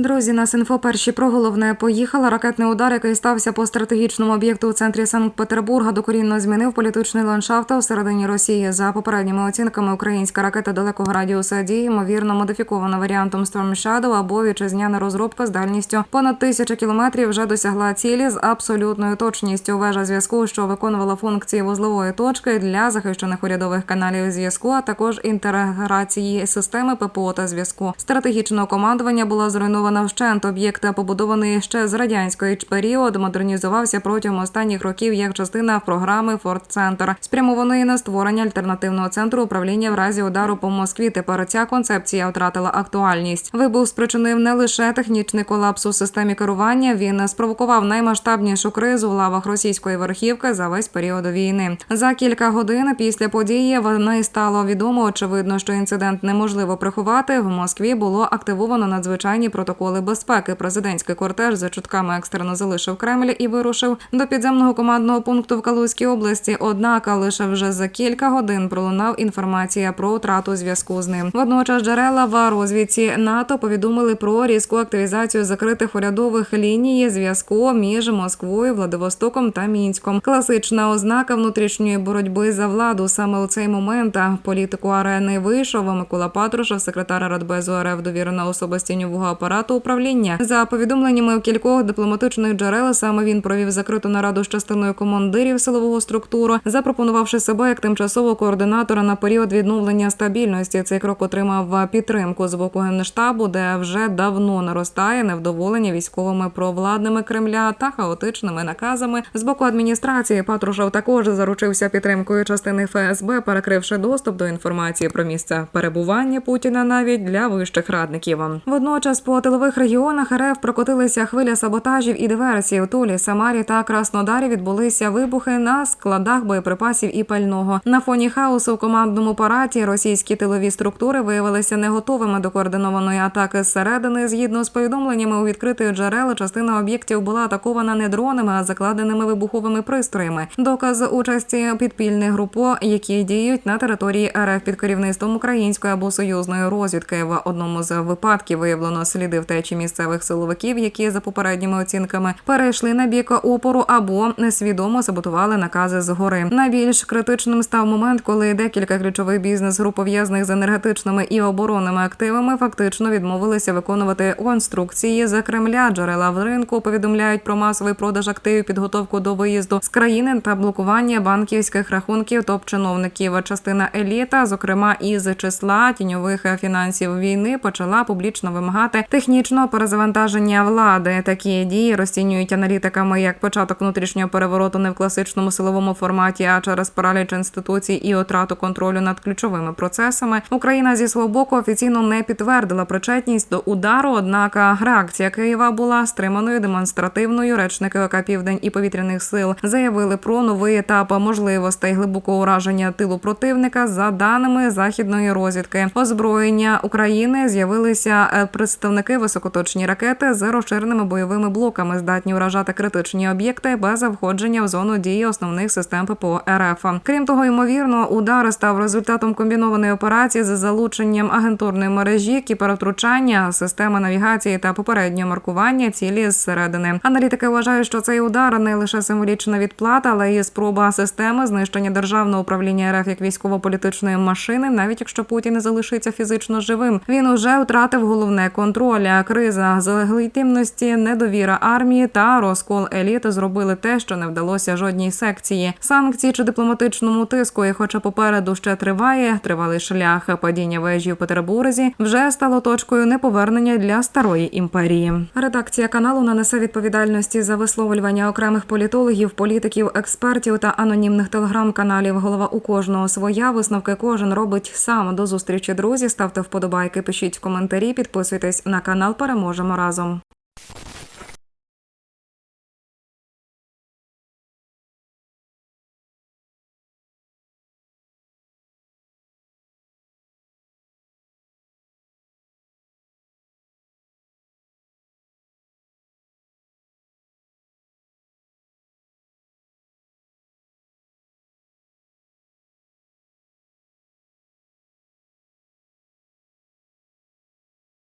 Друзі, нас інфо перші про головне поїхала. Ракетний удар, який стався по стратегічному об'єкту у центрі Санкт-Петербурга, докорінно змінив політичний ландшафт у середині Росії. За попередніми оцінками, українська ракета далекого радіуса дії, ймовірно, модифікована варіантом Storm Shadow або вітчизняна розробка з дальністю понад тисячу кілометрів вже досягла цілі з абсолютною точністю. Вежа зв'язку, що виконувала функції вузлової точки для захищених урядових каналів зв'язку, а також інтеграції системи ППО та зв'язку. Стратегічного командування була зруйнована вщент. Об'єкт, побудований ще з радянської період, модернізувався протягом останніх років як частина програми Форт Центр, спрямованої на створення альтернативного центру управління в разі удару по Москві. Тепер ця концепція втратила актуальність. Вибух спричинив не лише технічний колапс у системі керування. Він спровокував наймасштабнішу кризу в лавах російської верхівки за весь період війни. За кілька годин після події вони стало відомо. Очевидно, що інцидент неможливо приховати. В Москві було активовано надзвичайні протоколи безпеки. Президентський кортеж за чутками екстрено залишив Кремль і вирушив до підземного командного пункту в Калузькій області. Однак лише вже за кілька годин пролунав інформація про втрату зв'язку з ним. Водночас джерела в розвідці НАТО повідомили про різку активізацію закритих урядових ліній зв'язку між Москвою, Владивостоком та Мінськом. Класична ознака внутрішньої боротьби за владу. Саме у цей момент політику арени вийшов Микола Патрушев, секретар Радбезу РФ, довірена особа з тіньового апарату управління. За повідомленнями кількох дипломатичних джерел, саме він провів закриту нараду з частиною командирів силового структуру, запропонувавши себе як тимчасового координатора на період відновлення стабільності. Цей крок отримав підтримку з боку генштабу, де вже давно наростає невдоволення військовими провладними Кремля та хаотичними наказами. З боку адміністрації Патрушев також заручився підтримкою частини ФСБ, перекривши доступ до інформації про місце перебування Путіна навіть для вищих радників. Водночас по тилових регіонах РФ прокотилися хвиля саботажів і диверсій. У Тулі, Самарі та Краснодарі відбулися вибухи на складах боєприпасів і пального. На фоні хаосу в командному параті російські тилові структури виявилися не готовими до координованої атаки зсередини. Згідно з повідомленнями у відкритих джерел, частина об'єктів була атакована не дронами, а закладеними вибуховими пристроями. Доказ участі підпільних груп, які діють на території РФ під керівництвом української або союзної розвідки. В одному з випадків виявлено сліди втечі місцевих силовиків, які за попередніми оцінками перейшли на бік опору або несвідомо саботували накази згори. Найбільш критичним став момент, коли декілька ключових бізнес-груп пов'язаних з енергетичними і оборонними активами фактично відмовилися виконувати конструкції за Кремля. Джерела в ринку повідомляють про масовий продаж активів, підготовку до виїзду з країни та блокування банківських рахунків топ-чиновників. Частина еліта, зокрема із числа тіньових фінансів війни, почала публічно вимагати технічного перезавантаження влади. Такі дії розцінюють аналітиками як початок внутрішнього перевороту не в класичному силовому форматі, а через параліч інституцій і отрату контролю над ключовими процесами. Україна зі свого боку офіційно не підтвердила причетність до удару. Однак реакція Києва була стриманою демонстративною. Речники ОК Південь і повітряних сил заявили про новий етап можливостей глибокого ураження тилу противника за даними західної розвідки. Озброєння України з'явилися е, представники високоточні ракети з розширеними бойовими блоками, здатні вражати критичні об'єкти без входження в зону дії основних систем ППО РФ. Крім того, ймовірно, удар став результатом комбінованої операції з залученням агентурної мережі, кібервтручання, системи навігації та попереднього маркування цілі зсередини. Аналітики вважають, що цей удар не лише символічна відплата, але й спроба системи знищення державного управління РФ як військово-політичної машини, навіть якщо Путін не залишиться фізично живим. Він уже втратив головне контроль. А Криза легітимності, недовіра армії та розкол еліти зробили те, що не вдалося жодній секції. Санкції чи дипломатичному тиску, і хоча попереду ще триває тривалий шлях падіння вежі в Петербурзі, вже стало точкою неповернення для старої імперії. Редакція каналу нанесе відповідальності за висловлювання окремих політологів, політиків, експертів та анонімних телеграм-каналів. Голова у кожного своя висновки кожен робить сам. До зустрічі, друзі. Ставте вподобайки, пишіть коментарі, підписуйтесь на канал. Переможемо разом.